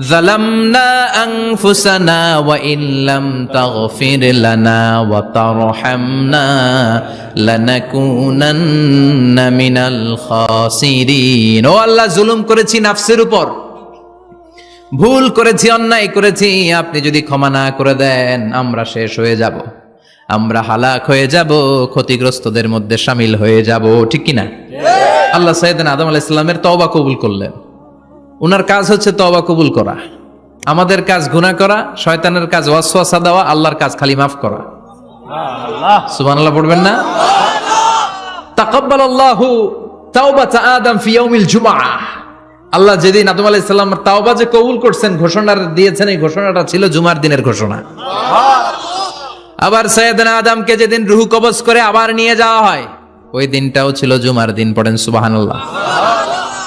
ظلمنا أنفسنا وإن لم تغفر لنا وترحمنا لنكونن من الخاسرين ও আল্লাহ জুলুম করেছি নাফসের উপর ভুল করেছি অন্যায় করেছি আপনি যদি ক্ষমা না করে দেন আমরা শেষ হয়ে যাব আমরা হালাক হয়ে যাব ক্ষতিগ্রস্তদের মধ্যে সামিল হয়ে যাব ঠিক কি না আল্লাহ সাইদিন আদম আলাহ ইসলামের তওবা কবুল করলেন উনার কাজ হচ্ছে তওবা কবুল করা। আমাদের কাজ গুনাহ করা শয়তানের কাজ ওয়াসওয়াসা দেওয়া আল্লাহর কাজ খালি মাফ করা। সুবহানাল্লাহ। পড়বেন না? তাকাব্বাল আল্লাহু তাওবাতা আদম ফি ইয়াউমিল জুমআহ। আল্লাহ যেদিন আদম আলাইহিস সালাম তাওবা যে কবুল করছেন ঘোষণা দিয়েছেন এই ঘোষণাটা ছিল জুমার দিনের ঘোষণা। আবার সৈয়দনা আদমকে যেদিন রুহু কবজ করে আবার নিয়ে যাওয়া হয় ওই দিনটাও ছিল জুমার দিন পড়েন সুবহানাল্লাহ।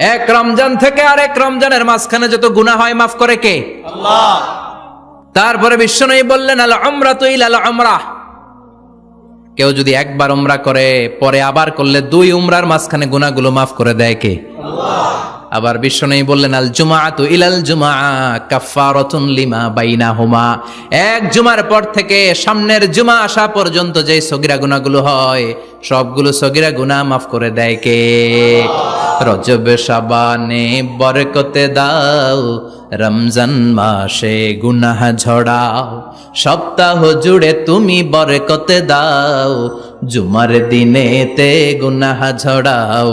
এক রমজান থেকে আর এক রমজানের মাঝখানে যত গুনাহ হয় মাফ করে কে? তারপরে বিশ্বনয়ী বললেন আল আমরা তুই আল আমরা কেউ যদি একবার উমরা করে পরে আবার করলে দুই উমরার মাঝখানে গুনাগুলো মাফ করে দেয় কে? আবার বিশ্বনবী বললেন, আল জুমাআতু ইলাল জুমআ কাফফারাতুন লিমা বাইনাহুমা। এক জুমার পর থেকে সামনের জুমা আসা পর্যন্ত যে সগিরা গুনাহগুলো হয়, সবগুলো সগিরা গুনাহ মাফ করে দেয় কে? রজব শাবানে বরকতে দাও, রমজান মাসে গুনাহ ঝড়াও, সপ্তাহ জুড়ে তুমি বরকতে দাও, জুমার দিনেতে গুনাহ ঝড়াও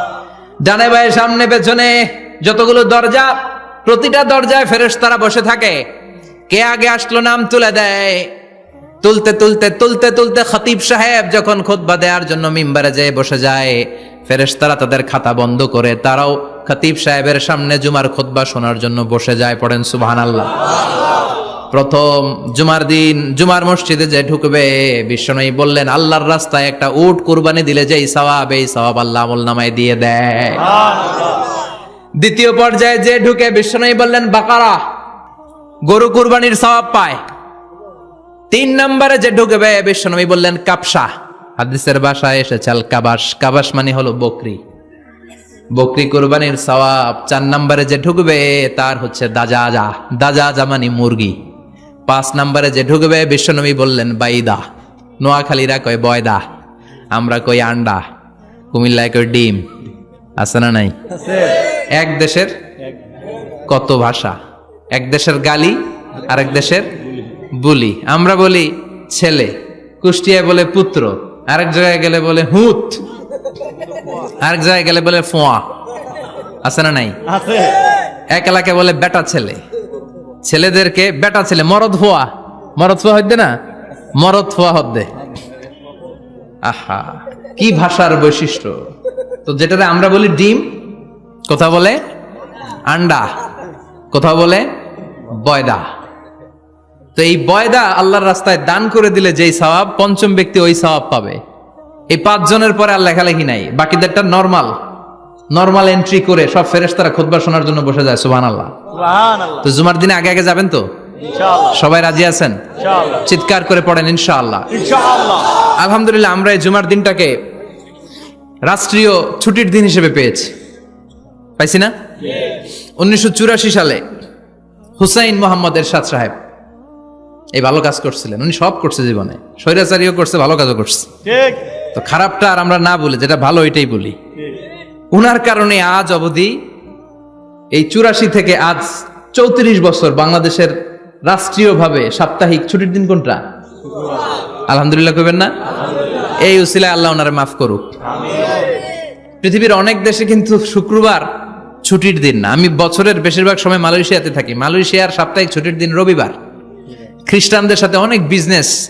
ডানে বায়ে সামনে, পেছনে যতগুলো দরজা, প্রতিটা দরজায় ফেরেশতারা বসে থাকে। কে আগে আসলো নাম তুলে দেয়? তুলতে তুলতে তুলতে তুলতে খতিব সাহেব যখন খুতবা দেওয়ার জন্য মিম্বারে যেয়ে বসে যায়, ফেরেশতারা তাদের খাতা বন্ধ করে তারাও খতিব সাহেবের সামনে জুমার খুতবা শোনার জন্য বসে যায়, পড়েন সুবহানাল্লাহ। প্রথম জুমার দিন জুমার মসজিদে যে ঢুকবে বিশ্বনয়ী বললেন আল্লাহর রাস্তায় একটা উট কুরবানি দিলে যেই সওয়াব এই সওয়াব আল্লাহ আমল নামায় দিয়ে দেয়। দ্বিতীয় পর্যায়ে যে ঢুকে বিশ্বনয়ী বললেন বাকারা গরু কুরবানির সওয়াব পায়। তিন নম্বরে যে ঢুকবে বিশ্বনবী বললেন কাপসা হাদিসের বাসায় এসেছে আল কাবাস কাবাস মানে হলো বকরি। বকরি কোরবানির সওয়াব চার নম্বরে যে ঢুকবে তার হচ্ছে দাজাজা। দাজাজা মানে মুরগি। পাঁচ নাম্বারে যে ঢুকবে বিশ্বনবী বললেন বাইদা। নোয়াখালীরা কয় বয়দা। আমরা কই আন্ডা। কুমিল্লায় কই ডিম। আছে না নাই? এক দেশের কত ভাষা? এক দেশের গালি আরেক দেশের বুলি। আমরা বলি ছেলে। কুষ্টিয়ায় বলে পুত্র। আরেক জায়গায় গেলে বলে হুত। আরেক জায়গায় গেলে বলে ফোয়া। আছে না নাই? এক এলাকায় বলে বেটা ছেলে। ছেলেদেরকে, বেটা ছেলে, মরদ ফোয়া মরদ ফোয়া হইতে না? মরদ ফোয়া হদ্দে আহা, কি ভাষার বৈশিষ্ট্য? তো যেটাতে আমরা বলি ডিম, কোথা বলে আন্ডা কোথাও বলে বয়দা। তো এই বয়দা আল্লাহর রাস্তায় দান করে দিলে যেই সওয়াব, পঞ্চম ব্যক্তি ওই সওয়াব পাবে। এই পাঁচজনের পরে আর লেখালেখি নাই, বাকিদেরটা নর্মাল। নর্মাল এন্ট্রি করে সব ফেরেশতারা খুতবা শোনার জন্য বসে যায় সুবহানাল্লাহ। সুবহানাল্লাহ। তো জুমার দিনে আগে আগে যাবেন তো? সবাই রাজি আছেন? চিৎকার করে পড়েন ইনশাআল্লাহ। ইনশাআল্লাহ। আলহামদুলিল্লাহ আমরা এই জুমার দিনটাকে রাষ্ট্রীয় ছুটির দিন হিসেবে পেয়েছি। পাইছি না? উনিশশো চুরাশি সালে হুসাইন মোহাম্মদ এরশাদ সাহেব এই ভালো কাজ করছিলেন। উনি সব করছে জীবনে। স্বৈরাচারীও করছে ভালো কাজও করছে। তো খারাপটা আর আমরা না বলি যেটা ভালো এটাই বলি। উনার কারণে আজ অবধি এই চুরাশি থেকে আজ চৌত্রিশ বছর বাংলাদেশের রাষ্ট্রীয়ভাবে সাপ্তাহিক ছুটির দিন কোনটা? আলহামদুলিল্লাহ কইবেন না? এই উসিলায় আল্লাহ ওনারে মাফ করুক। পৃথিবীর অনেক দেশে কিন্তু শুক্রবার ছুটির দিন না। আমি বছরের বেশিরভাগ সময় মালয়েশিয়াতে থাকি। মালয়েশিয়ার সাপ্তাহিক ছুটির দিন রবিবার। খ্রিস্টানদের সাথে অনেক বিজনেস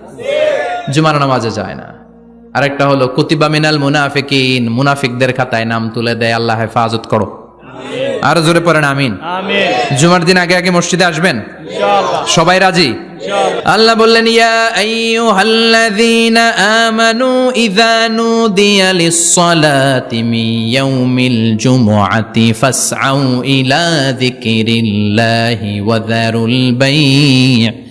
জুমার নামাজে যায় না। আরেকটা হলো কুতিবা মিনাল মুনাফিকিন মুনাফিকদের খাতায় নাম তুলে দেয় আল্লাহ হেফাজত করো। আর জোরে পড়েন আমিন। জুমার দিন আগে আগে মসজিদে আসবেন? সবাই রাজি? আল্লাহ বললেন ইয়া আইয়ুহাল্লাযীনা আমানু ইযা নুদিয়া লিস-সালাতি মিন ইয়াউমিল জুমুআতি ফাসআউ ইলা যিকরিল্লাহি ওয়া যারুল বাই'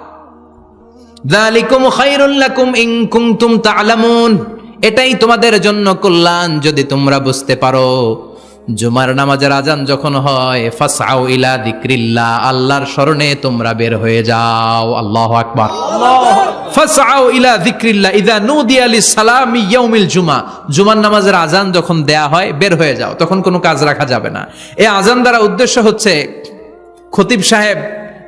এটাই তোমাদের জন্য কল্যাণ যদি তোমরা বুঝতে পারো। জুমার নামাজের আজান যখন হয়, ফাসআউ ইলা যিকরিল্লাহ, আল্লাহর স্মরণে তোমরা বের হয়ে যাও। আল্লাহু আকবার। ফাসআউ ইলা যিকরিল্লাহ ইযা নুদিয়া লিসসালামি ইয়াউমিল জুমা। জুমার নামাজের আজান যখন দেয়া হয়, বের হয়ে যাও। তখন কোনো কাজ রাখা যাবে না। এই আজান দ্বারা উদ্দেশ্য হচ্ছে, খতিব সাহেব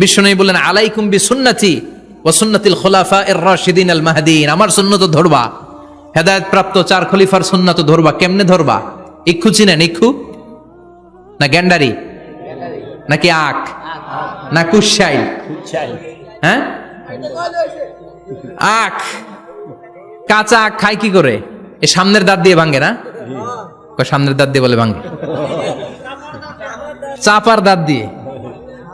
বিষ্ণু বললেন, আলাইকুম বি সুন্নতি ও সুন্নতিল খোলাফা এর রাশিদিন আল মাহাদিন। আমার সুন্নত ধরবা। হেদায়ত প্রাপ্ত চার খলিফার সুন্নত ধরবা। কেমনে ধরবা? ইক্ষু চিনেন? ইক্ষু? না গ্যান্ডারি? নাকি আখ? না কুশাই হ্যাঁ? আখ। কাঁচা আখ খায় কি করে? এ সামনের দাঁত দিয়ে ভাঙ্গে না? সামনের দাঁত দিয়ে বলে ভাঙ্গে? চাপার দাঁত দিয়ে।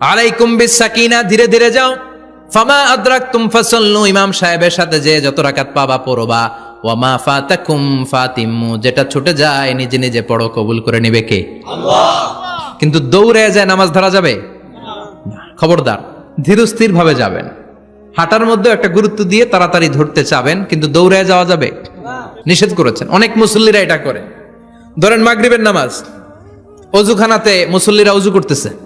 আলাইকুম বিসাকিনা ধীরে ধীরে যাও। ফামা আদরাকতুম ফাসাল্লু ইমাম সাহেবের সাথে যে যত রাকাত পাবা পড়বা। ওয়ামা ফাতাকুম ফাতিম্মু যেটা ছুটে যায় নিজে নিজে পড়ো কবুল করে নিবে কে? কিন্তু দৌড়ে যায় নামাজ ধরা যাবে? খবরদার ধীরস্থির ভাবে যাবেন। হাঁটার মধ্যে একটা গুরুত্ব দিয়ে তাড়াতাড়ি ধরতে চাবেন কিন্তু দৌড়ে যাওয়া যাবে? নিষেধ করেছেন। অনেক মুসল্লিরা এটা করে। ধরেন মাগরিবের নামাজ অজুখানাতে মুসল্লিরা অজু করতেছে।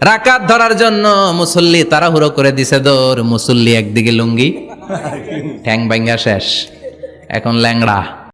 রাকাত ধরার জন্য মুসল্লি তাড়াহুড়ো করে দিছে দৌড় মুসল্লি একদিকে লুঙ্গি ঠ্যাং ব্যাঙ্গা শেষ। এখন ল্যাংড়া।